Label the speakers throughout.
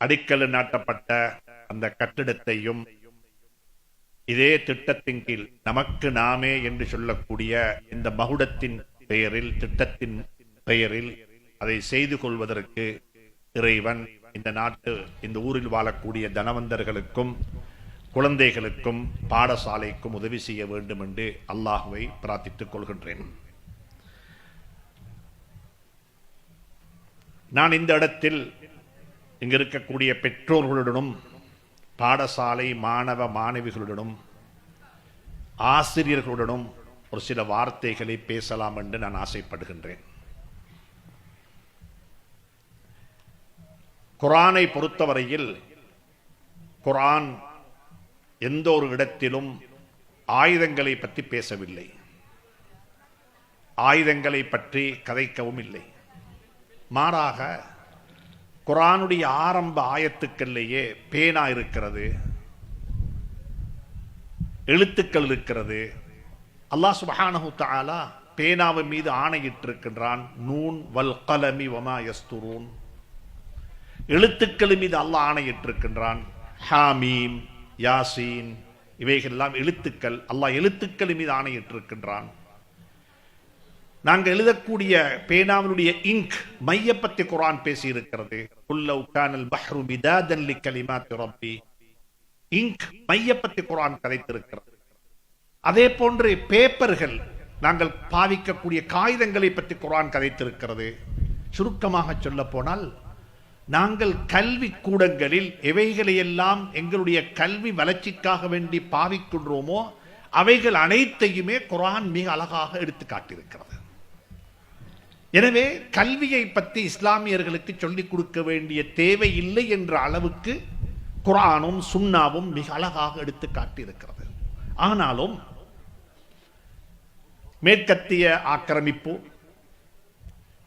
Speaker 1: அடிக்கல் நாட்டப்பட்ட அந்த கட்டிடத்தையும் இதே திட்டத்தின் கீழ் நமக்கு நாமே என்று சொல்லக்கூடிய இந்த மகுடத்தின் பெயரில் திட்டத்தின் பெயரில் அதை செய்து கொள்வதற்கு இறைவன் இந்த நாட்டு இந்த ஊரில் வாழக்கூடிய தனவந்தர்களுக்கும் குழந்தைகளுக்கும் பாடசாலைக்கும் உதவி செய்ய வேண்டும் என்று அல்லாஹுவை பிரார்த்தித்துக் கொள்கின்றேன். நான் இந்த இடத்தில் இங்கே இருக்கக்கூடிய பெற்றோர்களுடனும் பாடசாலை மாணவ மாணவிகளுடனும் ஆசிரியர்களுடனும் ஒரு சில வார்த்தைகளை பேசலாம் என்று நான் ஆசைப்படுகின்றேன். குரானை பொறுத்தவரையில் குரான் எந்த ஒரு இடத்திலும் ஆயுதங்களை பற்றி பேசவில்லை. ஆயுதங்களை பற்றி கதைக்கவும் இல்லை. மாறாக குரானுடைய ஆரம்ப ஆயத்துக்கள்லேயே பேனா இருக்கிறது எழுத்துக்கள் இருக்கிறது. அல்லாஹ் சுபஹானஹு தாலா பேனாவின் மீது ஆணையிட்டிருக்கின்றான் நூன் வல் கலமி வமா யஸ்துரூன். எழுத்துக்கள் மீது அல்லாஹ் ஆணையிட்டிருக்கின்றான் ஹாமீம் யாசீன் இவைகள் எல்லாம் எழுத்துக்கள் அல்லாஹ் எழுத்துக்கள் மீது ஆணையிட்டிருக்கின்றான். நாங்கள் எழுதக்கூடிய பேனாவினுடைய இங்க் மைய பத்தி குரான் பேசி இருக்கிறது குல்லவ் கானல் பஹ்ரு மிதாதன் லி ரப்பி. இங்க் மைய பத்தி குரான் கதைத்திருக்கிறது. அதே போன்று பேப்பர்கள் நாங்கள் பாவிக்கக்கூடிய காகிதங்களை பற்றி குரான் கதைத்திருக்கிறது. சுருக்கமாக சொல்ல போனால் நாங்கள் கல்வி கூடங்களில் எவைகளையெல்லாம் எங்களுடைய கல்வி வளர்ச்சிக்காக வேண்டி பாவிக்கின்றோமோ அவைகள் அனைத்தையுமே குரான் மிக அழகாக எடுத்து காட்டியிருக்கிறது. எனவே கல்வியை பற்றி இஸ்லாமியர்களுக்கு சொல்லிக் கொடுக்க வேண்டிய தேவை இல்லை என்ற அளவுக்கு குரானும் சுண்ணாவும் மிக அழகாக எடுத்து காட்டியிருக்கிறது. ஆனாலும் மேற்கத்திய ஆக்கிரமிப்பு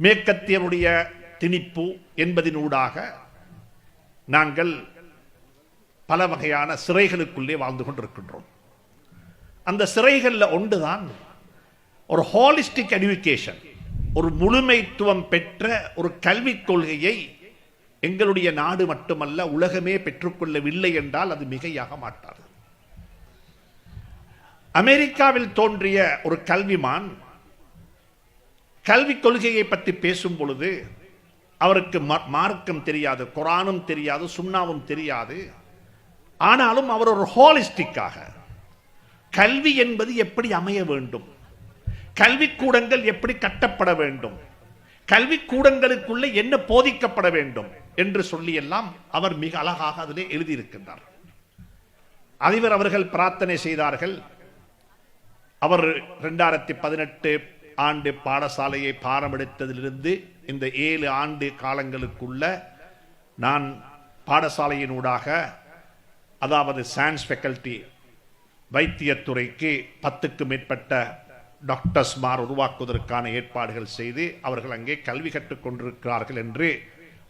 Speaker 1: மேற்கத்தியருடைய திணிப்பு என்பதினூடாக நாங்கள் பல வகையான சிறைகளுக்குள்ளே வாழ்ந்து கொண்டிருக்கின்றோம். அந்த சிறைகளில் ஒன்றுதான் ஒரு ஹாலிஸ்டிக் எஜுகேஷன். ஒரு முழுமைத்துவம் பெற்ற ஒரு கல்விக் கொள்கையை எங்களுடைய நாடு மட்டுமல்ல உலகமே பெற்றுக்கொள்ளவில்லை என்றால் அது மிகையாக மாட்டாது. அமெரிக்காவில் தோன்றிய ஒரு கல்விமான் கல்விக் கொள்கையை பற்றி பேசும் பொழுது அவருக்கு மார்க்கம் தெரியாது குரானும் தெரியாது சுண்ணாவும் தெரியாது. ஆனாலும் அவர் ஒரு ஹோலிஸ்டிக்காக கல்வி என்பது எப்படி அமைய வேண்டும்? கல்விக்கூடங்கள் எப்படி கட்டப்பட வேண்டும்? கல்விக்கூடங்களுக்குள்ளே என்ன போதிக்கப்பட வேண்டும்? என்று சொல்லியெல்லாம் அவர் மிக அழகாக அதிலே எழுதியிருக்கின்றார். அதிபர் அவர்கள் பிரார்த்தனை செய்தார்கள். அவர் ரெண்டாயிரத்தி பதினெட்டு ஆண்டு பாடசாலையை பாரமெடுத்ததிலிருந்து இந்த ஏழு ஆண்டு காலங்களுக்குள்ள நான் பாடசாலையினூடாக அதாவது சயின்ஸ் ஃபெக்கல்டி வைத்தியத்துறைக்கு பத்துக்கு மேற்பட்ட டாக்டர்ஸ்மார் உருவாக்குவதற்கான ஏற்பாடுகள் செய்து அவர்கள் அங்கே கல்வி கற்றுக்கொண்டிருக்கிறார்கள் என்று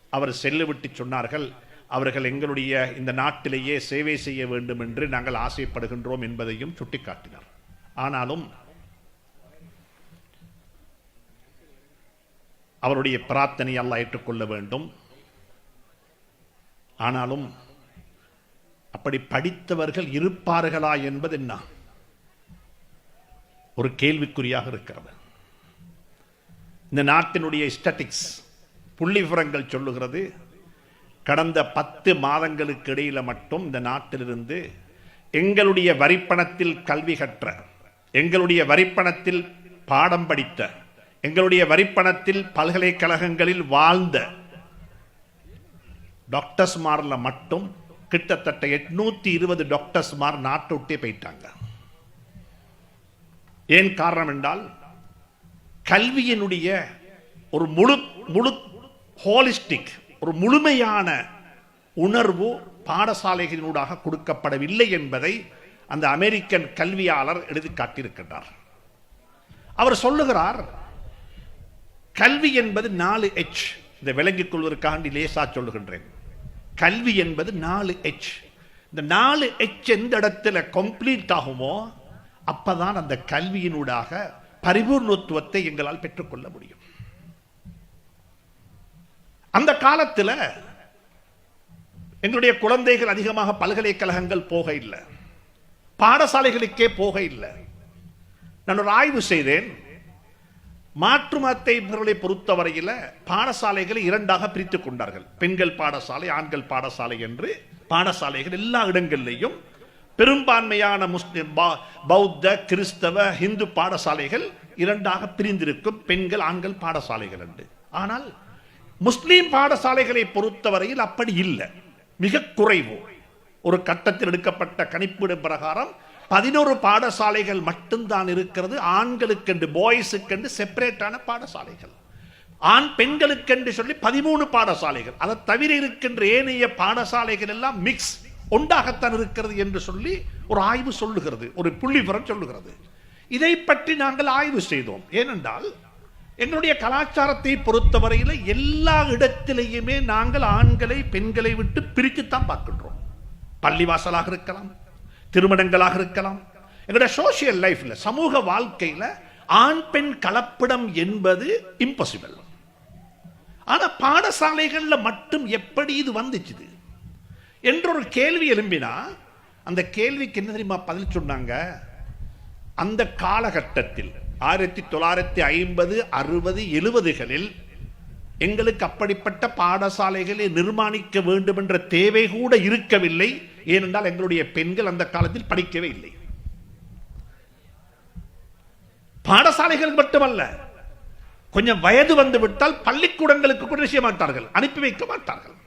Speaker 1: அவர் செல்லுவிட்டு சொன்னார்கள். அவர்கள் எங்களுடைய இந்த நாட்டிலேயே சேவை செய்ய வேண்டும் என்று நாங்கள் ஆசைப்படுகின்றோம் என்பதையும் சுட்டிக்காட்டினார். ஆனாலும் அவருடைய பிரார்த்தனை அல்ல ஏற்றுக்கொள்ள வேண்டும். ஆனாலும் அப்படி படித்தவர்கள் இருப்பார்களா என்பது என்ன? ஒரு கேள்விக்குறியாக இருக்கிறது. இந்த நாட்டினுடைய ஸ்டட்டிக்ஸ் புள்ளி விவரங்கள் சொல்லுகிறது கடந்த பத்து மாதங்களுக்கு இடையில் மட்டும் இந்த நாட்டிலிருந்து எங்களுடைய வரிப்பணத்தில் கல்வி கற்ற எங்களுடைய வரிப்பணத்தில் பாடம் படித்த எங்களுடைய வரிப்பணத்தில் பல்கலைக்கழகங்களில் வாழ்ந்த டாக்டர்ஸ்மாரில் மட்டும் கிட்டத்தட்ட எட்நூத்தி இருபது டாக்டர்ஸ்மார் நாட்டை விட்டே போயிட்டாங்க. ஏன் காரணம் என்றால் கல்வியினுடைய ஒரு முழு முழு ஹோலிஸ்டிக் ஒரு முழுமையான உணர்வு பாடசாலைகளினூடாக கொடுக்கப்படவில்லை என்பதை அந்த அமெரிக்கன் கல்வியாளர் எழுதி காட்டியிருக்கின்றார். அவர் சொல்லுகிறார் கல்வி என்பது நாலு எச் இதை விளங்கிக் கொள்வதற்காண்டி லேசா சொல்லுகின்றேன். கல்வி என்பது நாலு எச் இந்த நாலு எச் எந்த இடத்துல கம்ப்ளீட் ஆகுமோ அப்பதான் அந்த கல்வியினூடாக பரிபூர்ணத்துவத்தை எங்களால் பெற்றுக்கொள்ள முடியும். அந்த காலத்தில் எங்களுடைய குழந்தைகள் அதிகமாக பல்கலைக்கழகங்கள் போக இல்லை. பாடசாலைகளுக்கே போக இல்லை. நான் ஒரு ஆய்வு செய்தேன். மாற்று மத்தை இவர்களை பொறுத்தவரையில் பாடசாலைகளை இரண்டாக பிரித்துக் கொண்டார்கள். பெண்கள் பாடசாலை ஆண்கள் பாடசாலை என்று பாடசாலைகள் எல்லா இடங்கள்லையும் பெரும்பான்மையான முஸ்லிம் பௌத்த கிறிஸ்தவ இந்து பாடசாலைகள் இரண்டாக பிரிந்திருக்கும். பெண்கள் ஆண்கள் பாடசாலைகள் என்று. ஆனால் முஸ்லீம் பாடசாலைகளை பொறுத்தவரையில் அப்படி இல்லை. மிக குறைவு. ஒரு கட்டத்தில் எடுக்கப்பட்ட கணிப்பீடு பிரகாரம் பதினோரு பாடசாலைகள் மட்டும்தான் இருக்கிறது. ஆண்களுக்கென்று பாய்ஸுக்கென்று செப்பரேட்டான பாடசாலைகள். ஆண் பெண்களுக்கென்று சொல்லி பதிமூணு பாடசாலைகள். அதை தவிர இருக்கின்ற ஏனைய பாடசாலைகள் எல்லாம் மிக்ஸ் ஒன்றாகத்தான் இருக்கிறது என்று சொல்லி ஒரு ஆய்வு சொல்லுகிறது. ஒரு புள்ளிபுரம் சொல்லுகிறது. இதை பற்றி நாங்கள் ஆய்வு செய்தோம். ஏனென்றால் எங்களுடைய கலாச்சாரத்தை பொறுத்தவரையில் எல்லா இடத்திலேயுமே நாங்கள் ஆண்களை பெண்களை விட்டு பிரித்துத்தான் பார்க்கின்றோம். பள்ளிவாசலாக இருக்கலாம் திருமணங்களாக இருக்கலாம். எங்களுடைய சோசியல் லைஃப்ல சமூக வாழ்க்கையில் ஆண் பெண் கலப்படம் என்பது இம்பாசிபிள் ஆனால் பாடசாலைகளில் மட்டும் எப்படி இது வந்துச்சுது என்ற ஒரு கேள்வி எழும்பினா அந்த கேள்விக்கு என்ன தெரியுமா பதில் சொன்னாங்க? அந்த காலகட்டத்தில் ஆயிரத்தி தொள்ளாயிரத்தி ஐம்பது அறுபது எழுபதுகளில் எங்களுக்கு அப்படிப்பட்ட பாடசாலைகளை நிர்மாணிக்க வேண்டும் என்ற தேவை கூட இருக்கவில்லை. ஏனென்றால் எங்களுடைய பெண்கள் அந்த காலத்தில் படிக்கவே இல்லை. பாடசாலைகள் மட்டுமல்ல கொஞ்சம் வயது வந்து விட்டால் பள்ளிக்கூடங்களுக்கு கூட செய்ய மாட்டார்கள் அனுப்பி வைக்க மாட்டார்கள்.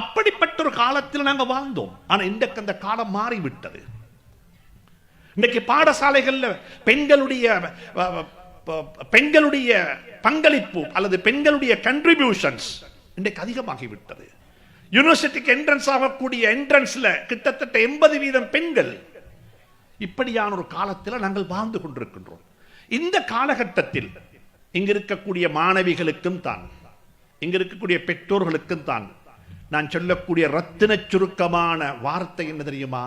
Speaker 1: அப்படிப்பட்ட ஒரு காலத்தில் நாங்கள் வாழ்ந்தோம். ஆனா இன்றைக்கு அந்த காலம் மாறிவிட்டது. இன்னைக்கு பாடசாலைகள்ல பெண்களுடைய பெண்களுடைய பங்களிப்பு அல்லது பெண்களுடைய கண்ட்ரிபியூஷன்ஸ் இன்றைக்கு அதிகமாகிவிட்டது. யூனிவர்சிட்டிக்கு என்ட்ரன்ஸ் ஆகக்கூடிய என்ட்ரன்ஸ்ல கிட்டத்தட்ட எண்பது வீதம் பெண்கள் இப்படியான ஒரு காலத்தில் நாங்கள் வாழ்ந்து கொண்டிருக்கின்றோம். இந்த காலகட்டத்தில் இங்க இருக்கக்கூடிய மாணவிகளுக்கும் தான் இங்க இருக்கக்கூடிய பெற்றோர்களுக்கும் தான் நான் சொல்லக்கூடிய ரத்தின சுருக்கமான வார்த்தை என்ன தெரியுமா?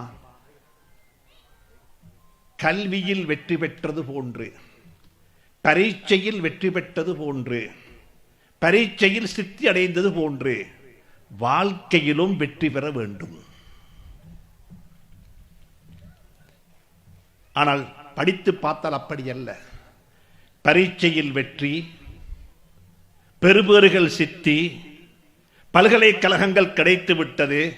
Speaker 1: கல்வியில் வெற்றி பெற்றது போன்று பரீட்சையில் வெற்றி பெற்றது போன்று பரீட்சையில் சித்தி அடைந்தது போன்று வாழ்க்கையிலும் வெற்றி பெற வேண்டும். ஆனால் படித்து பார்த்தால் அப்படி அல்ல. பரீட்சையில் வெற்றி பெறுபேறுகள் சித்தி பல்கலைக்கழகங்கள் கிடைத்து விட்டது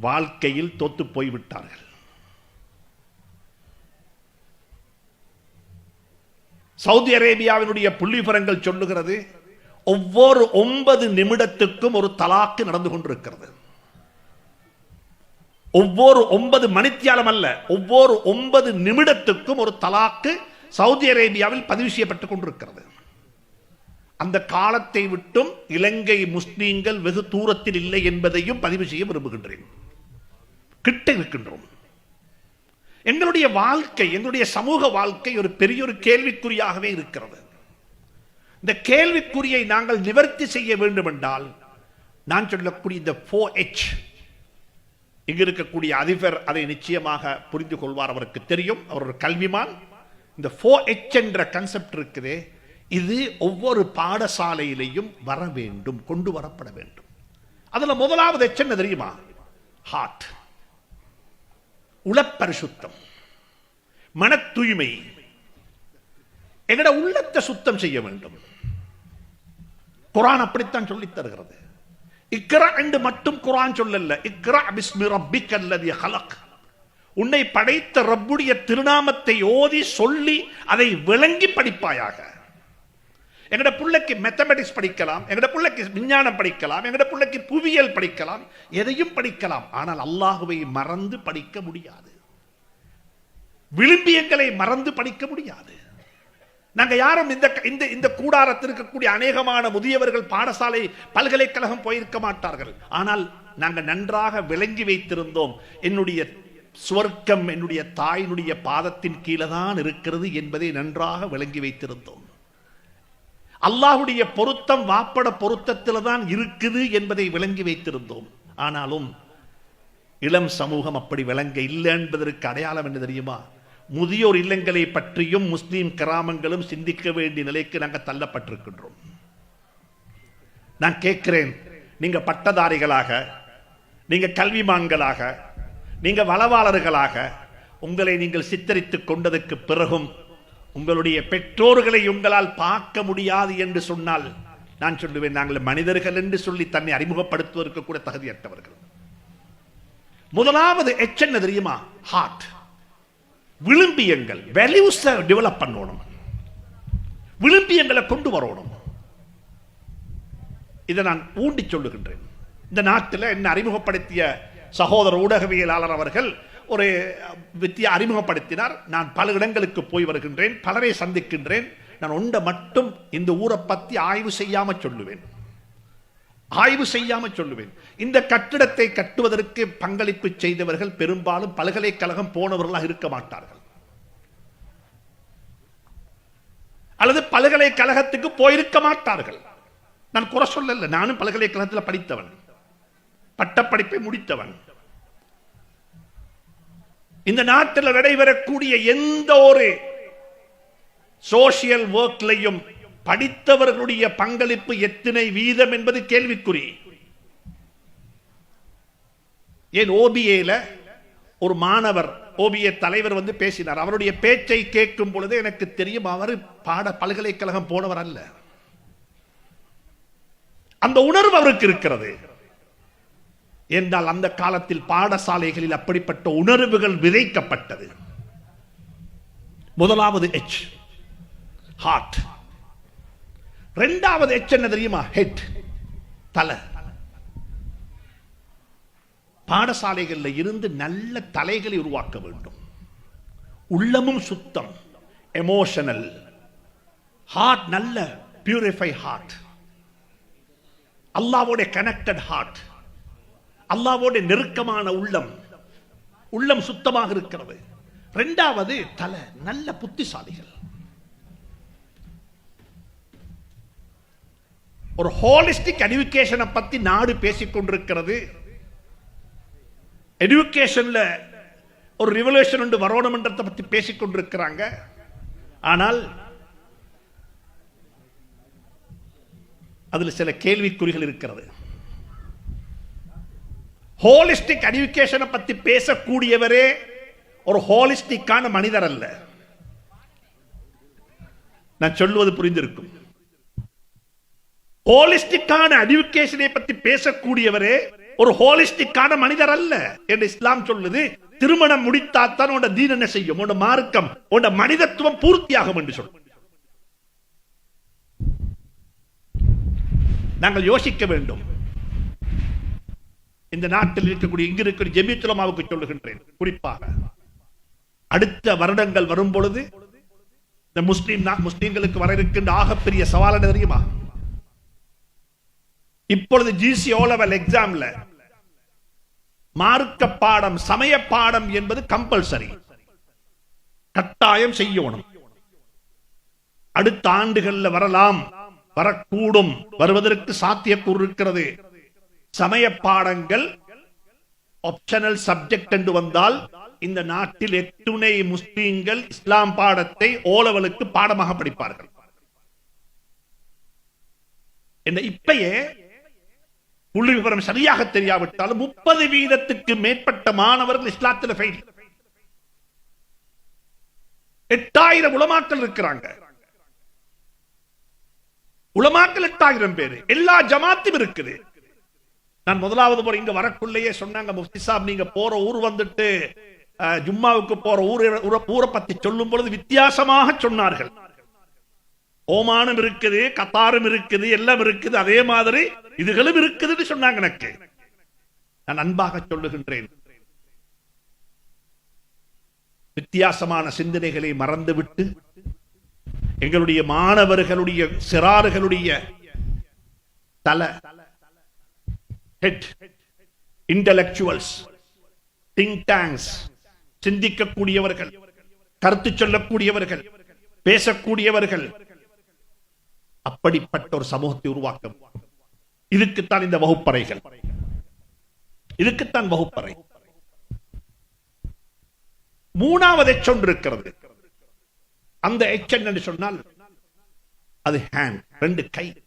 Speaker 1: வாழ்க்கையில் தோத்து போய்விட்டார்கள். சவுதி அரேபியாவினுடைய புள்ளிபரங்கள் சொல்லுகிறது ஒவ்வொரு ஒன்பது நிமிடத்துக்கும் ஒரு தலாக்கு நடந்து கொண்டிருக்கிறது. ஒவ்வொரு ஒன்பது மணித்தியாலம் அல்ல ஒவ்வொரு ஒன்பது நிமிடத்துக்கும் ஒரு தலாக்கு சவுதி அரேபியாவில் பதிவு செய்யப்பட்டுக் கொண்டிருக்கிறது. அந்த காலத்தை விட்டும் இலங்கை முஸ்லீம்கள் வெகு தூரத்தில் இல்லை என்பதையும் பதிவு செய்ய விரும்புகின்றேன். கிட்ட இருக்கின்றோம். எங்களுடைய வாழ்க்கை எங்களுடைய சமூக வாழ்க்கை ஒரு பெரிய ஒரு கேள்விக்குறியாகவே இருக்கிறது. இந்த கேள்விக்குறியை நாங்கள் நிவர்த்தி செய்ய வேண்டும் என்றால் நான் சொல்லக்கூடிய இந்த ஃபோ எச் இங்கு இருக்கக்கூடிய அதிபர் அதை நிச்சயமாக புரிந்து கொள்வார். அவருக்கு தெரியும். அவர் ஒரு கல்விமான். இந்த ஃபோ எச் என்ற கன்செப்ட் இருக்குதே. இது ஒவ்வொரு பாடசாலையிலையும் வர வேண்டும் கொண்டு வரப்பட வேண்டும். அதுல முதலாவது எச்சென்ன என்ன தெரியுமா? ஹார்ட் உளப்பரிசுத்தம். மன தூய்மை எங்கட உள்ளத்தை சுத்தம் செய்ய வேண்டும். குரான் அப்படித்தான் சொல்லி தருகிறது. இக்ரா என்று மட்டும் குரான் சொல்லல. இக்ரா பிஸ்மி ரப்பிக் அல்லது ஹலக். உன்னை படைத்த ரப்புடைய திருநாமத்தை ஓதி சொல்லி அதை விளங்கி படிப்பாயாக. எங்கட பிள்ளைக்கு மேத்தமெட்டிக்ஸ் படிக்கலாம் எங்கட பிள்ளைக்கு விஞ்ஞானம் படிக்கலாம் எங்கட பிள்ளைக்கு புவியியல் படிக்கலாம் எதையும் படிக்கலாம். ஆனால் அல்லாஹுவை மறந்து படிக்க முடியாது. விளிம்பியங்களை மறந்து படிக்க முடியாது. நாங்கள் யாரும் இந்த இந்த இந்த கூடாரத்தில் இருக்கக்கூடிய அநேகமான முதியவர்கள் பாடசாலை பல்கலைக்கழகம் போயிருக்க மாட்டார்கள். ஆனால் நாங்கள் நன்றாக விளங்கி வைத்திருந்தோம். என்னுடைய சுவர்க்கம் என்னுடைய தாயினுடைய பாதத்தின் கீழே தான் இருக்கிறது என்பதை நன்றாக விளங்கி வைத்திருந்தோம். அல்லாஹுடைய பொருத்தம் வாப்பட பொருத்தத்தில் தான் இருக்குது என்பதை விளங்கி வைத்திருந்தோம். ஆனாலும் இளம் சமூகம் அப்படி விளங்க இல்லை என்பதற்கு அடையாளம் என்ன தெரியுமா? முதியோர் இல்லங்களை பற்றியும் முஸ்லீம் கிராமங்களும் சிந்திக்க வேண்டிய நிலைக்கு நாங்கள் தள்ளப்பட்டிருக்கின்றோம். நான் கேட்கிறேன் நீங்க பட்டதாரிகளாக நீங்க கல்விமான்களாக நீங்க வளவாளர்களாக உங்களை நீங்கள் சித்தரித்துக் கொண்டதற்கு பிறகும் உங்களுடைய பெற்றோர்களை உங்களால் பார்க்க முடியாது என்று சொன்னால் நான் சொல்லுவேன் நாங்கள் மனிதர்கள் என்று சொல்லி தன்னை அறிமுகப்படுத்துவதற்கு கூட தகுதியற்றவர்கள். முதலாவது எச் என்ன தெரியுமா? ஹார்ட் விளிம்பியங்கள் வேல்யூஸ் டெவலப் பண்ணணும். விளிம்பியங்களை கொண்டு வரணும். இதை நான் ஊண்டி சொல்லுகின்றேன். இந்த நாட்டில் என்ன அறிமுகப்படுத்திய சகோதர ஊடகவியலாளர் அவர்கள் ஒரு வித்தியை அறிமுகப்படுத்தினார். நான் பல இடங்களுக்கு போய் வருகின்றேன் பலரை சந்திக்கின்றேன். நான் ஒன்றை மட்டும் இந்த ஊரை பற்றி ஆய்வு செய்யாம சொல்லுவேன். ஆய்வு செய்யாம சொல்லுவேன். இந்த கட்டிடத்தை கட்டுவதற்கு பங்களிப்பு செய்தவர்கள் பெரும்பாலும் பல்கலைக்கழகம் போனவர்களாக இருக்க மாட்டார்கள். அல்லது பல்கலைக்கழகத்துக்கு போயிருக்க மாட்டார்கள். நான் குறை சொல்லல. நானும் பல்கலைக்கழகத்தில் படித்தவன். பட்டப்படிப்பை முடித்தவன். இந்த நாட்டில் நடைபெறக்கூடிய எந்த ஒரு சோசியல் ஒர்க்லையும் படித்தவர்களுடைய பங்களிப்பு எத்தனை வீதம் என்பது கேள்விக்குறி. ஏன் ஓபிஏல ஒரு மாணவர் ஓபிஏ தலைவர் வந்து பேசினார். அவருடைய பேச்சை கேட்கும் பொழுது எனக்கு தெரியும் அவர் பாட பல்கலைக்கழகம் போனவர் அல்ல. அந்த உணர்வு அவருக்கு இருக்கிறது. என்றால் அந்த காலத்தில் பாடசாலைகளில் அப்படிப்பட்ட உணர்வுகள் விதைக்கப்பட்டது. முதலாவது எச் ஹார்ட் ரெண்டாவது எச் என்ன தெரியுமா? ஹெட் தலை. பாடசாலைகளில் இருந்து நல்ல தலைகளை உருவாக்க வேண்டும். உள்ளமும் சுத்தம். எமோஷனல் ஹார்ட் நல்ல பியூரிஃபை ஹார்ட் அல்லாவோட கனெக்டட் ஹார்ட் அல்லாவோட நெருக்கமான உள்ளம். உள்ளம் சுத்தமாக இருக்கிறது. ரெண்டாவது தலை நல்ல புத்திசாலிகள். ஒரு ஹோலிஸ்டிக் எஜுகேஷனை பத்தி நாடு பேசிக் கொண்டிருக்கிறது. எஜுகேஷன்ல ஒரு ரிவல்யூஷன் உண்டு வரணுமன்றத்தை பத்தி பேசிக் கொண்டிருக்கிறாங்க. ஆனால் அதில் சில கேள்விக்குறிகள் இருக்கிறது. ஹோலிஸ்டிக் எஜுகேஷனை பத்தி பேசக்கூடியவரே ஒரு ஹோலிஸ்டிக்கான மனிதர் அல்ல நான் சொல்வது புரிந்திருக்கும். ஹோலிஸ்டிக்கான எஜுகேஷனை பத்தி பேசக்கூடியவரே ஒரு ஹோலிஸ்டிக்கான மனிதர் அல்ல என்று இஸ்லாம் சொல்லுது. திருமணம் முடித்தாத்தான் உன்னோட தீன் என்ன செய்யும்? உன்னோட மார்க்கம் உன்னோட மனிதத்துவம் பூர்த்தியாகும் என்று சொல்லும் நாங்கள் யோசிக்க வேண்டும். இந்த நாட்டில் இருக்கக்கூடிய இங்கு இருக்கிற ஜெமித்துலமாவுக்கு சொல்லுகின்றேன். குறிப்பாக அடுத்த வருடங்கள் வரும் பொழுது இந்த முஸ்லீம் முஸ்லீம்களுக்கு வர இருக்கின்ற ஆகப்பெரிய சவால் என்ன தெரியுமா? இப்பொழுது ஜிசி ஓலவல் எக்ஸாம்ல மார்க்க பாடம் சமய பாடம் என்பது கம்பல்சரி கட்டாயம் செய்யணும். அடுத்த ஆண்டுகள்ல வரலாம் வரக்கூடும் வருவதற்கு சாத்தியக்கூறு இருக்கிறது. சமய பாடங்கள் ஆப்ஷனல் சப்ஜெக்ட் என்று வந்தால் இந்த நாட்டில் எத்துணை முஸ்லீம்கள் இஸ்லாம் பாடத்தை ஓலவலுக்கு பாடமாக படிப்பார்கள். என்ன இப்பயே புள்ளி விவரம் சரியாக தெரியாவிட்டாலும் முப்பது வீதத்துக்கு மேற்பட்ட மாணவர்கள் இஸ்லாத்தில் ஃபெயில் எட்டாயிரம் உளமாக்கள் இருக்கிறாங்க. உளமாக்கள் எட்டாயிரம் பேரு. எல்லா ஜமாத்தும் இருக்குது. நான் முதலாவது போற இங்க வரக்குள்ளேயே சொன்னாங்க முஃப்தி சாப் நீங்க போற ஊர் வந்துட்டு ஜும்மாவுக்கு போற ஊர் ஊரை பத்தி சொல்லும் பொழுது வித்தியாசமாக சொன்னார்கள். ஓமானும் இருக்குது கத்தாரும் இருக்குது எல்லாம் இருக்குது அதே மாதிரி இதுகளும் இருக்குதுன்னு சொன்னாங்க எனக்கு. நான் அன்பாக சொல்லுகின்றேன். வித்தியாசமான சிந்தனைகளை மறந்துவிட்டு எங்களுடைய மாணவர்களுடைய சிறார்களுடைய தலை ஹெட் இன்டலெக்சுவல்ஸ் திங்க் டேங்க்ஸ் சிந்திக்கக்கூடியவர்கள் கருத்து சொல்லக்கூடியவர்கள் பேசக்கூடியவர்கள். அப்படிப்பட்ட ஒரு சமூகத்தை உருவாக்க இதுக்குத்தான் இந்த வகுப்பறைகள். இதுக்குத்தான் வகுப்பறை. மூணாவது எச் ஒன்று இருக்கிறது. அந்த எச் என்று சொன்னால் அது ஹேண்ட் ரெண்டு கை.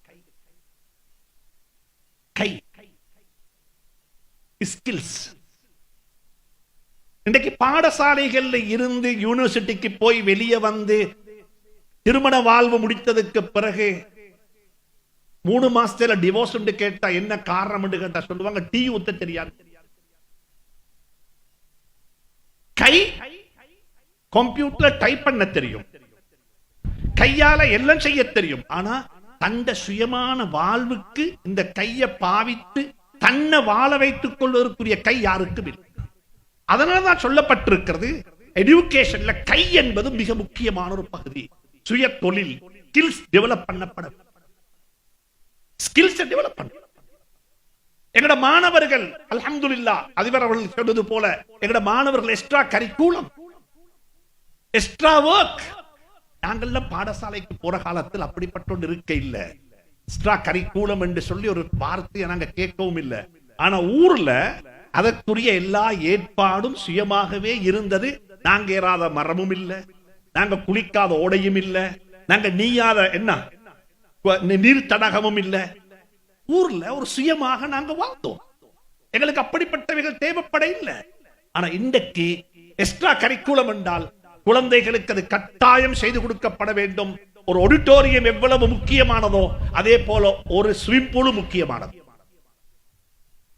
Speaker 1: கை. ஸ்கில்ஸ் இன்றைக்கு பாடசாலைகள்ல இருந்து யூனிவர்சிட்டிக்கு போய் வெளியே வந்து திருமண வாழ்வு முடித்ததுக்கு பிறகு மூணு மாசத்துல டிவோர்ஸ் கேட்டா என்ன காரணம் கேட்டா சொல்லுவாங்க டீ ஊத்த தெரியாது. கை கம்ப்யூட்டர் டைப் பண்ண தெரியும். கையால எல்லாம் செய்ய தெரியும். ஆனா தந்த சுயமான வாழ்வுக்கு இந்த கையை பாவித்து தன்னை வாழ வைத்துக் கொள்வதற்குரிய கை யாருக்கும் இல்லை. அதனாலதான் சொல்லப்பட்டிருக்கிறது எஜுகேஷன்ல கை என்பது மிக முக்கியமான ஒரு பகுதி. சுய தொழில் ஸ்கில்ஸ் டெவலப் பண்ணப்பட ஸ்கில்ஸ் டெவலப் பண்ண. எங்கட மாணவர்கள் அலமதுல்லா அதிபர் அவர்கள் சொன்னது போல எங்கட மாணவர்கள் எக்ஸ்ட்ரா கரிக்கூலம் எக்ஸ்ட்ரா ஒர்க் நாங்கள்லாம் பாடசாலைக்கு போற காலத்தில் அப்படிப்பட்ட ஒன்று இருக்க இல்லை எக்ஸ்ட்ரா கரிக்கூலம் என்று சொல்லி ஒரு வார்த்தையை நாங்க கேட்கவும் இல்லை. ஆனா ஊர்ல அதற்குரிய எல்லா ஏற்பாடும் சுயமாகவே இருந்தது. நாங்க ஏறாத மரமும் இல்லை. நாங்க குளிக்காத ஓடையும் இல்லை. நாங்க நீயாத என்ன? நீர் தடகமும் இல்லை. ஊர்ல ஒரு சுயமாக நாங்க வாழ்ந்தோம். எங்களுக்கு அப்படிப்பட்டவைகள் தேவைப்பட இல்லை. ஆனா இன்றைக்கு எக்ஸ்ட்ரா கரிக்குலம் என்றால் குழந்தைகளுக்கு அது கட்டாயம் செய்து கொடுக்கப்பட வேண்டும். ஒரு ஆடிட்டோரியம் எவ்வளவு முக்கியமானதோ அதே போல ஒரு ஸ்விம் பூல் முக்கியமானது.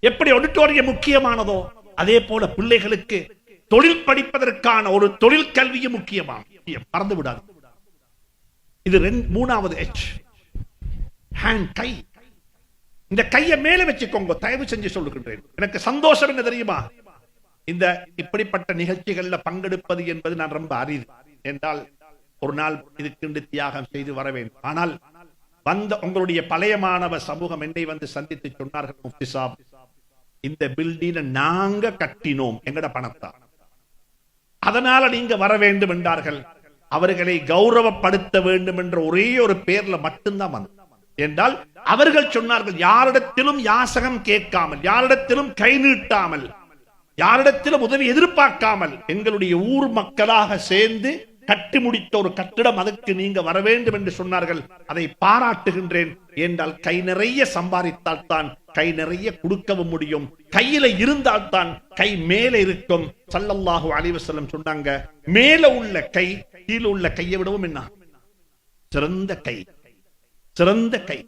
Speaker 1: எப்படி ஆடிட்டோரியம் முக்கியமானதோ அதே போல பிள்ளைகளுக்கு தொழில் படிப்பதற்கான ஒரு தொழில் கல்வியும் முக்கியமான மறந்து விடாது. இது மூணாவது எச் ஹேண்ட் கை. இந்த கையை மேல வச்சுக்கோங்க. தயவு செஞ்சு சொல்லுகின்றேன். எனக்கு சந்தோஷம் என்ன தெரியுமா? இந்த இப்படிப்பட்ட நிகழ்ச்சிகள்ல பங்கெடுப்பது என்பது நான் ரொம்ப அறிவு என்றால் ஒரு நாள் இதுக்கு தியாகம் செய்து வர வேண்டும் ஆனால் வந்த உங்களுடைய பழைய மாணவ சமூகம் என்னை வந்து சந்தித்து சொன்னார்கள் முஃப்தி சாப். இந்த பில்டிங் நாங்க கட்டினோம் எங்கட பணத்தா. அதனால நீங்க வர வேண்டும் என்றார்கள். அவர்களை கௌரவப்படுத்த வேண்டும் என்ற ஒரே ஒரு பேர்ல மட்டும்தான் வந்து என்றால் அவர்கள் சொன்னார்கள் யாரிடத்திலும் யாசகம் கேட்காமல் யாரிடத்திலும் கை நீட்டாமல் யாரிடத்திலும் உதவி எதிர்பார்க்காமல் எங்களுடைய ஊர் மக்களாக சேர்ந்து கட்டி முடித்த ஒரு கட்டிடம் அதற்கு நீங்க வர வேண்டும் என்று சொன்னார்கள். அதை பாராட்டுகின்றேன். என்றால் கை நிறைய சம்பாதித்தால் தான் கை நிறைய கொடுக்கவும் முடியும். கையில இருந்தால் தான் கை மேல இருக்கும். சல்லல்லாஹு அலிவசல்லம் சொன்னாங்க மேல உள்ள கை கீழே உள்ள கையை விடவும் என்ன? சிறந்த கை சிறந்த கை.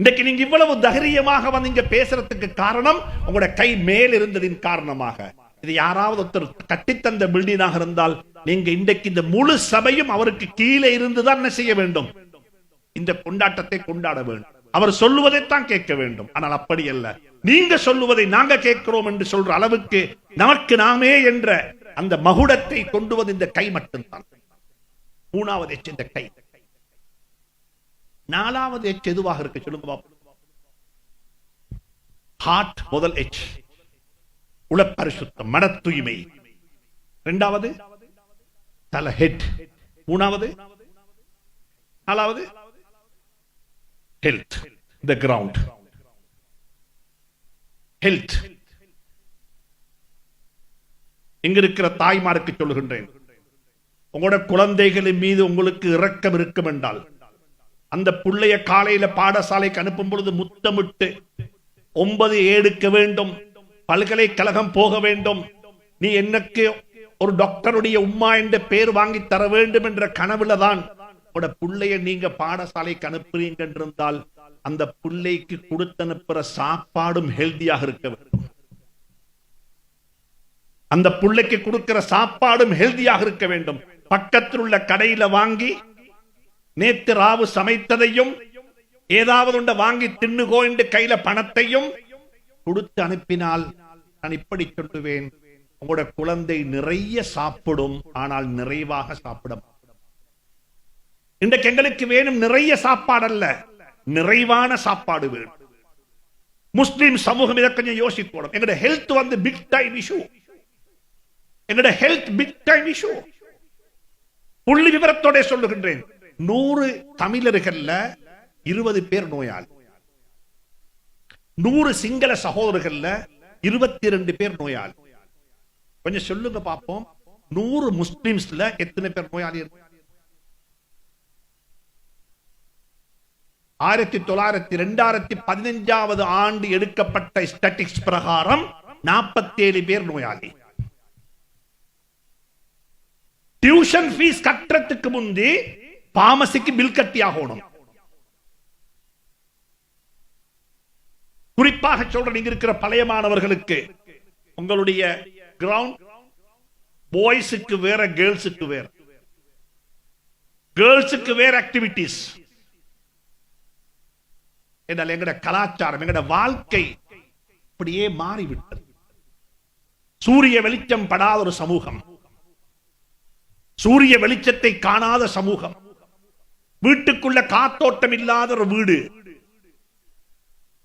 Speaker 1: இன்றைக்கு நீங்க இவ்வளவு தைரியமாக வந்து இங்க பேசுறதுக்கு காரணம் உங்களோட கை மேல் இருந்ததின் காரணமாக. இது யாராவது ஒருத்தர் கட்டித்தந்த பில்டிங்காக இருந்தால் நீங்க இன்றைக்கு இந்த முழு சபையும் அவருக்கு கீழே இருந்துதான் என்ன செய்ய வேண்டும்? இந்த கொண்டாட்டத்தை கொண்டாட வேண்டும். அவர் சொல்லுவதைத்தான் கேட்க வேண்டும். ஆனால் அப்படி அல்ல. நீங்க சொல்லுவதை நாங்க கேட்கிறோம் என்று சொல்ற அளவுக்கு நமக்கு நாமே என்ற அந்த மகுடத்தை கொண்டுவது இந்த கை மட்டும்தான். மூணாவது எச்சு இந்த கை. நாலாவது எச் எதுவாக இருக்கு சொல்லுங்க ஹார்ட் முதல் எச் உளப்பரிசுத்தம் மன தூய்மை இரண்டாவது தல ஹெட் மூணாவது நாலாவது ஹெல்த் த கிரவுண்ட் ஹெல்த் இங்க இருக்கிற தாய்மாருக்கு சொல்லுகின்றேன். உங்களோட குழந்தைகளின் மீது உங்களுக்கு இரக்கம் இருக்கும் என்றால் அந்த புள்ளைய காலையில பாடசாலைக்கு அனுப்பும் பொழுது முத்தமிட்டு ஒன்பது ஏடுக்க வேண்டும். பல்கலைக்கழகம் போக வேண்டும். நீ எனக்கு ஒரு டாக்டருடைய உம்மா என்ற பேர் வாங்கி தர வேண்டும் என்ற கனவுல தான் உட பிள்ளைய நீங்க பாடசாலைக்கு அனுப்புறீங்க என்றிருந்தால் அந்த பிள்ளைக்கு கொடுத்து அனுப்புற சாப்பாடும் ஹெல்தியாக இருக்க வேண்டும். அந்த பிள்ளைக்கு கொடுக்கிற சாப்பாடும் ஹெல்தியாக இருக்க வேண்டும். பக்கத்தில் உள்ள கடையில வாங்கி நேத்து ராவு சமைத்ததையும் ஏதாவது ஒன்றை வாங்கி தின்னுகோ என்று கையில பணத்தையும் கொடுத்து அனுப்பினால் நான் இப்படி சொல்லுவேன் உங்களோட குழந்தை நிறைய சாப்பிடும் ஆனால் நிறைவாக சாப்பிட இன்றைக்கு எங்களுக்கு வேணும் நிறைய சாப்பாடு அல்ல நிறைவான சாப்பாடு வேணும். முஸ்லிம் சமூகம் இதை கொஞ்சம் யோசிக்கணும். எங்களோட ஹெல்த் வந்து பிக் டைம் இஷ்யூ எங்களோட ஹெல்த் பிக் டைம் இஷ்யூ புள்ளி விவரத்தோட சொல்லுகின்றேன். நூறு தமிழர்கள்ல இருபது பேர் நோயாளி. நூறு சிங்கள சகோதரர்கள்ல இருபத்தி ரெண்டு பேர் நோயாளி. கொஞ்சம் சொல்லுங்க பார்ப்போம் நூறு முஸ்லிம்ஸ்ல எத்தனை பேர் நோயாளி ஆயிரத்தி தொள்ளாயிரத்தி ரெண்டாயிரத்தி பதினைஞ்சாவது ஆண்டு எடுக்கப்பட்ட ஸ்டாட்டிக்ஸ் பிரகாரம் நாற்பத்தேழு பேர் நோயாளி. டியூஷன் ஃபீஸ் கட்டுறதுக்கு முந்தி பாமசிக்கு பில் கட்டி ஆகணும் குறிப்பாக சொல்ற நீங்க இருக்கிற பழைய மாணவர்களுக்கு. உங்களுடைய கிரவுண்ட் பாய்ஸுக்கு வேற கேர்ள்ஸுக்கு வேற. கேர்ள்ஸுக்கு வேற ஆக்டிவிட்டிஸ் என்றால் எங்கட கலாச்சாரம் எங்கட வாழ்க்கை அப்படியே மாறிவிட்டது. சூரிய வெளிச்சம் படாத ஒரு சமூகம். சூரிய வெளிச்சத்தை காணாத சமூகம். வீட்டுக்குள்ள காத்தோட்டம் இல்லாத ஒரு வீடு.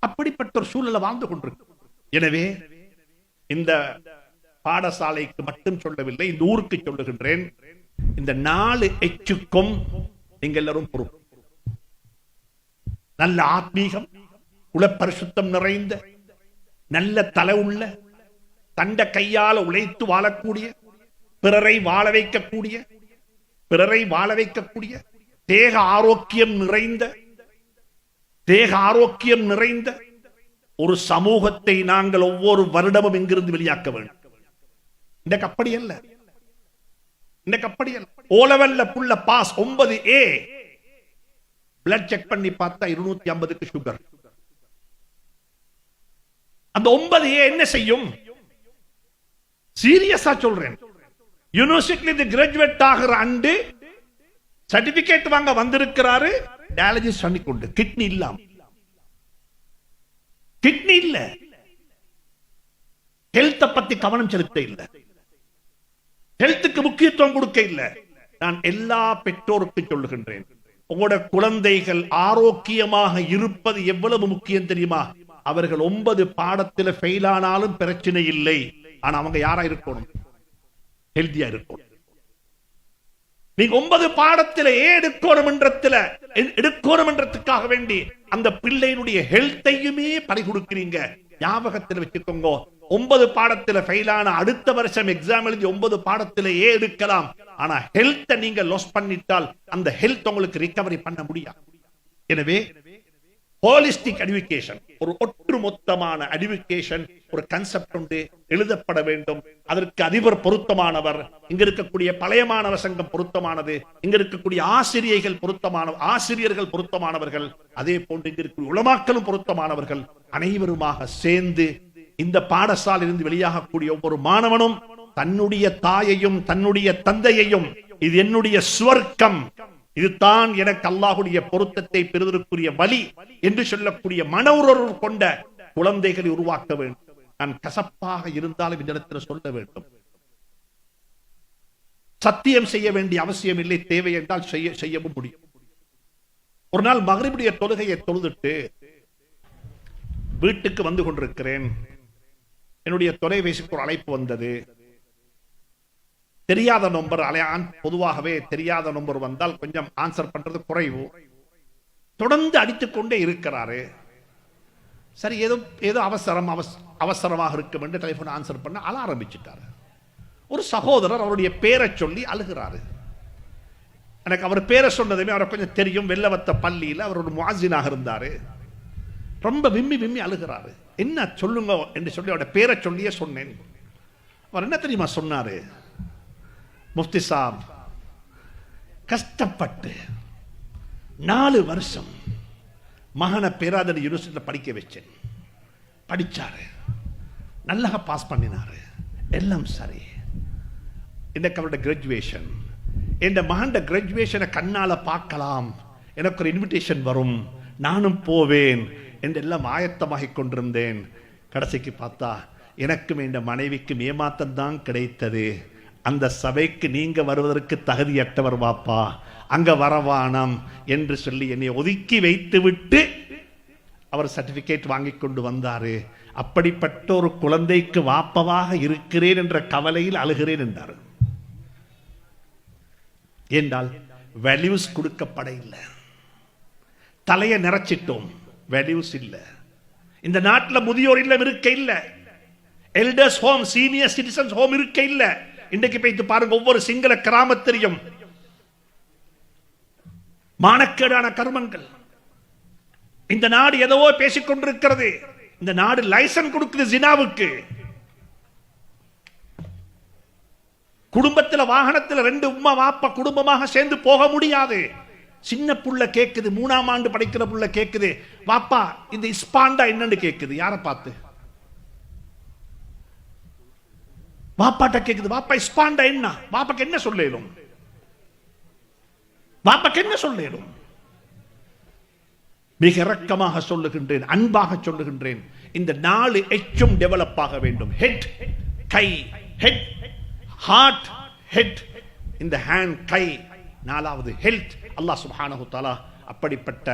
Speaker 1: அப்படிப்பட்ட ஒரு சூழலை வாழ்ந்து கொண்டிருக்கு. எனவே இந்த பாடசாலைக்கு மட்டும் சொல்லவில்லை இந்த ஊருக்கு சொல்லுகின்றேன். இந்த நாலு எச்சுக்கும் நீங்க எல்லாரும் பொறுப்பு. நல்ல ஆத்மீகம் குலப்பரிசுத்தம் நிறைந்த நல்ல தலை உள்ள தண்ட கையால உழைத்து வாழக்கூடிய பிறரை வாழ வைக்கக்கூடிய பிறரை வாழ வைக்கக்கூடிய தேக ஆரோக்கியம் நிறைந்த தேக ஆரோக்கியம் நிறைந்த ஒரு சமூகத்தை நாங்கள் ஒவ்வொரு வருடமும் இங்கிருந்து வெளியாக்க வேண்டும். இன்றைக்கு அப்படி அல்ல. இன்றைக்கு அப்படி அல்ல. ஓலவல்ல புள்ள பாஸ் ஒன்பது ஏ. பிளட் செக் பண்ணி பார்த்தா இருநூத்தி ஐம்பதுக்கு சுகர் அந்த ஒன்பது ஏ என்ன செய்யும்? சீரியஸா சொல்றேன். யூனிவர்சிட்டியில கிராஜுவேட் ஆகிற அண்டு சர்டிபிகேட் வாங்க வந்திருக்கிறாரு. டயாலஜிஸ் பண்ணி கொண்டு கிட்னி இல்லாம. கிட்னி இல்ல. ஹெல்த்த பத்தி கவனம் செலுத்த இல்ல. ஹெல்த்துக்கு முக்கியத்துவம் கொடுக்க இல்ல. நான் எல்லா பெற்றோருக்கு சொல்லுகின்றேன். உங்களோட குழந்தைகள் ஆரோக்கியமாக இருப்பது எவ்வளவு முக்கியம் தெரியுமா? அவர்கள் ஒன்பது பாடத்துல ஃபெயில் ஆனாலும் பிரச்சனை இல்லை. ஆனா அவங்க யாரா இருக்கணும்? ஹெல்த்தியா இருக்கணும். நீங்க ஒன்பது பாடத்துல ஏன் எடுக்கணும் என்றத்துல எடுக்கணும் என்றதுக்காக வேண்டி அந்த பிள்ளையினுடைய ஹெல்த்தையுமே பறி கொடுக்கிறீங்க. ஞாபகத்தில் வச்சுக்கோங்க. ஒன்பது பாடத்துல ஃபெயிலான அடுத்த வருஷம் எக்ஸாம் எழுதி ஒன்பது பாடத்துல ஏ எடுக்கலாம் ஆனா ஹெல்த்தை நீங்க லாஸ் பண்ணிட்டால் அந்த ஹெல்த் உங்களுக்கு ரிகவரி பண்ண முடியாது. எனவே ஹோலிஸ்டிக் அடிவிகேஷன் ஒரு ஒட்டுமொத்தமான அடிவிகேஷன் ஒரு கன்செப்ட் உண்டு. எழுதப்பட வேண்டும். அதற்கு அதிபர் பொருத்தமானவர். இங்க இருக்கக்கூடிய பழைய மாணவ சங்கம் பொருத்தமானது. இங்க இருக்கக்கூடிய ஆசிரியர்கள் பொருத்தமான ஆசிரியர்கள் பொருத்தமானவர்கள். அதே போன்று இங்க இருக்கக்கூடிய உளமாக்கலும் பொருத்தமானவர்கள். அனைவருமாக சேர்ந்து இந்த பாடசாலையிலிருந்து வெளியாகக்கூடிய ஒவ்வொரு மாணவனும் தன்னுடைய தாயையும் தன்னுடைய தந்தையையும் இது என்னுடைய சுவர்க்கம். இதுதான் எனக்கு அல்லாஹுடைய பொருத்தத்தை பெறுவதற்குரிய வழி என்று சொல்லக்கூடிய மன உணர்வு கொண்ட குழந்தைகளை உருவாக்க வேண்டும். நான் கசப்பாக இருந்தாலும் இந்த இடத்துல சொல்ல வேண்டும். சத்தியம் செய்ய வேண்டிய அவசியம் இல்லை தேவை என்றால் செய்ய செய்யவும் முடியும். ஒரு நாள் மகரிபுடைய தொழுகையை தொழுதுட்டு வீட்டுக்கு வந்து கொண்டிருக்கிறேன். என்னுடைய தொலைபேசிக்கு ஒரு அழைப்பு வந்தது. தெரியாத நம்பர் அலையான். பொதுவாகவே தெரியாத நம்பர் வந்தால் கொஞ்சம் ஆன்சர் பண்றது குறைவு. தொடர்ந்து அடித்துக்கொண்டே இருக்கிறாரு. சரி ஏதோ ஏதோ அவசரம் அவசரமாக இருக்கும் என்று டெலிஃபோன் ஆன்சர் பண்ண அழ ஆரம்பிச்சிட்டாரு. ஒரு சகோதரர் அவருடைய பேரை சொல்லி அழுகிறாரு. எனக்கு அவர் பேரை சொன்னதுமே அவரை கொஞ்சம் தெரியும். வெள்ளவத்த பள்ளியில் அவர் ஒரு முவாசினாக இருந்தார். ரொம்ப விம்மி விம்மி அழுகிறாரு. என்ன சொல்லுங்க என்று சொல்லி அவருடைய பேரை சொல்லியே சொன்னேன். அவர் என்ன தெரியுமா சொன்னார்? முஃப்தி சாப். கஷ்டப்பட்டு நாலு வருஷம் மகனை பேராதடி யூனிவர்சிட்டியில் படிக்க வச்சேன். படிச்சாரு. நல்லா பாஸ் பண்ணினாரு. எல்லாம் சரி. இன்னைக்கு அவரோட கிராஜுவேஷன் என் மகண்ட கிராஜுவேஷனை கண்ணால் பார்க்கலாம். எனக்கு ஒரு இன்விடேஷன் வரும். நானும் போவேன் என்று எல்லாம் ஆயத்தமாகி கொண்டிருந்தேன். கடைசிக்கு பார்த்தா எனக்கும் என் மனைவிக்கும் ஏமாத்தம் தான் கிடைத்தது. அந்த சபைக்கு நீங்க வருவதற்கு தகுதியற்றவர் வாப்பா. அங்க வரவானம் என்று சொல்லி என்னை ஒதுக்கி வைத்து விட்டு அவர் சர்டிபிகேட் வாங்கி கொண்டு வந்தாரு. அப்படிப்பட்ட ஒரு குழந்தைக்கு வாப்பவாக இருக்கிறேன் என்ற கவலையில் அழுகிறேன் என்றார். என்றால் வேல்யூஸ் கொடுக்கப்பட இல்லை தலையை நிறைச்சிட்டோம். வேல்யூஸ் இல்லை. இந்த நாட்டில் முதியோர் இல்லம் இருக்க இல்லை elders home senior citizens home இருக்க இல்லை இன்றைக்கு போய் பாருங்க ஒவ்வொரு சிங்கள கிராமத்திலையும் மானக்கேடான கர்மங்கள். இந்த நாடு எதவோ பேசிக் இந்த நாடு லைசன் கொடுக்குது ஜினாவுக்கு. குடும்பத்தில் வாகனத்தில் ரெண்டு உமா வாப்பா குடும்பமாக சேர்ந்து போக முடியாது. சின்ன புள்ள கேட்குது மூணாம் ஆண்டு படிக்கிற புள்ள கேட்குது வாப்பா இந்த இஸ்பாண்டா என்னன்னு கேட்குது யாரை பார்த்து? வாப்பாட்ட கேக்குது வாப்பா இஸ்பாண்டா என்ன? வாப்பாக்கு என்ன சொல்லிடும் வாப்பாக்கு என்ன சொல்லிடும் மிக இறக்கமாக சொல்லுகின்றேன் அன்பாக சொல்லுகின்றேன். இந்த நாலு எச்சும் டெவலப் ஆக வேண்டும். ஹெட் கை ஹெட் ஹார்ட் ஹெட் இந்த ஹேண்ட் கை. நாலாவது ஹெல்த் அல்லாஹ் சுப்ஹானஹு தாலா அப்படிப்பட்ட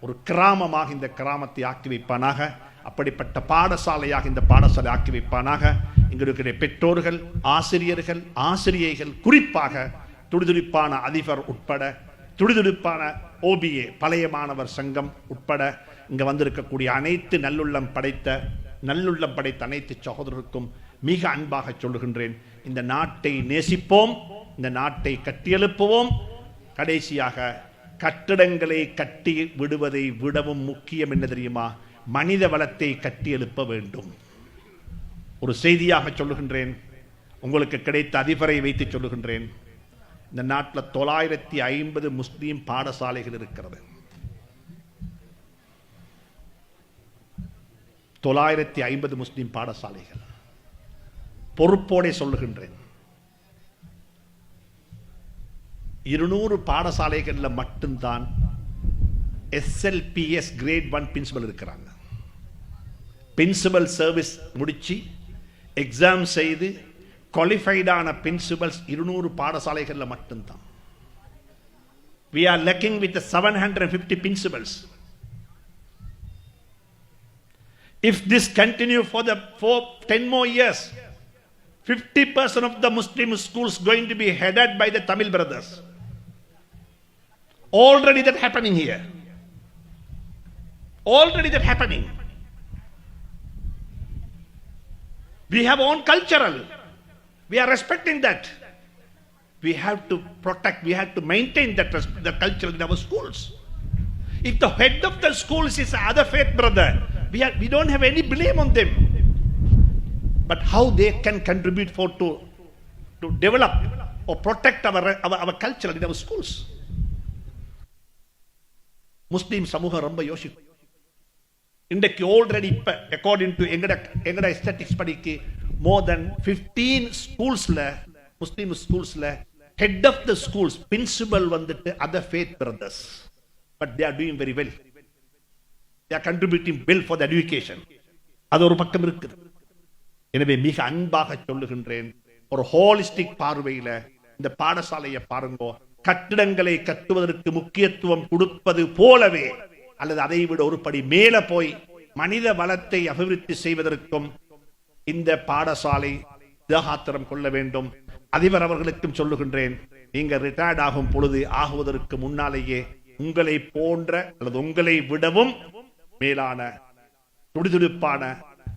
Speaker 1: ஒரு கிராமமாக இந்த கிராமத்தை ஆக்கி வைப்பானாக. அப்படிப்பட்ட பாடசாலையாக இந்த பாடசாலை ஆக்கி வைப்பானாக. இங்கு இருக்கிற பெற்றோர்கள் ஆசிரியர்கள் ஆசிரியைகள் குறிப்பாக துடிதுடிப்பான அதிபர் உட்பட துடிதுடிப்பான ஓபிஏ பழைய மாணவர் சங்கம் உட்பட இங்க வந்திருக்கக்கூடிய அனைத்து நல்லுள்ளம் படைத்த நல்லுள்ளம் படைத்த அனைத்து சகோதரருக்கும் மிக அன்பாக சொல்லுகின்றேன். இந்த நாட்டை நேசிப்போம் இந்த நாட்டை கட்டியெழுப்புவோம். கடைசியாக கட்டிடங்களை கட்டி விடுவதை விடவும் முக்கியம் என்ன தெரியுமா? மனித வளத்தை கட்டியெழுப்ப வேண்டும். ஒரு செய்தியாக சொல்லுகின்றேன். உங்களுக்கு கிடைத்த அதிபரை வைத்து சொல்லுகின்றேன். இந்த நாட்டில் தொள்ளாயிரத்தி ஐம்பது முஸ்லீம் பாடசாலைகள் இருக்கிறது. தொள்ளாயிரத்தி ஐம்பது முஸ்லீம் பாடசாலைகள். பொறுப்போடே சொல்லுகின்றேன். இருநூறு பாடசாலைகளில் மட்டும்தான் எஸ்எல்பிஎஸ் கிரேட் ஒன் பிரின்சிபல் இருக்கிறாங்க. பிரின்சிபல் சர்வீஸ் முடித்து எக்ஸாம் செய்து குவாலிஃபைடான பிரின்சிபல்ஸ் இருநூறு பாடசாலைகளில் மட்டும்தான் we are lacking with seven hundred fifty principals if this continue for the four ten more years fifty percent of the Muslim schools going to be headed by the Tamil brothers already that happening here already that happening we have own cultural we are respecting that we have to protect, we have to maintain that res- the culture in our schools. If the head of the schools is other faith brother, we, are, we don't have any blame on them. But how they can contribute for to, to develop or protect our, our, our culture in our schools. முஸ்லீம் சமூகம் ரொம்ப யோசிக்கும் இன்றைக்கு already இப்போ according to எங்கட எங்கட statistics படிக்கு more தென் fifteen ஸ்கூல்ஸில் Muslim ஸ்கூல்ஸில் head of the schools principal வந்துட்டு other faith brothers but they are doing very well they are contributing well for the education அது ஒரு பக்கம் இருக்குது. எனவே மிக அன்பாக சொல்லுகின்றேன் ஒரு ஹோலிஸ்டிக் பார்வையில் இந்த பாடசாலையை பாருங்கோ. கட்டிடங்களை கட்டுவதற்கு முக்கியத்துவம் கொடுப்பது போலவே அல்லது அதை விட ஒரு படி மேலே போய் மனித வளத்தை அபிவிருத்தி செய்வதற்கும் இந்த பாடசாலை தேகாத்திரம் கொள்ள வேண்டும். அதிபர் அவர்களுக்கும் சொல்லுகின்றேன் நீங்க ரிட்டையர்ட் ஆகும் பொழுது ஆகுவதற்கு முன்னாலேயே உங்களை போன்ற அல்லது உங்களை விடவும் மேலான துடிதுடிப்பான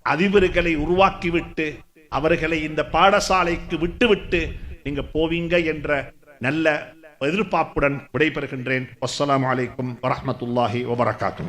Speaker 1: அதிபர்களை உருவாக்கிவிட்டு அவர்களை இந்த பாடசாலைக்கு விட்டுவிட்டு நீங்க போவீங்க என்ற நல்ல எதிர்பார்ப்புடன் விடைபெறுகின்றேன். அஸ்லாம் அலைக்கும் வரமத்துல்லாஹி வபரகாத்து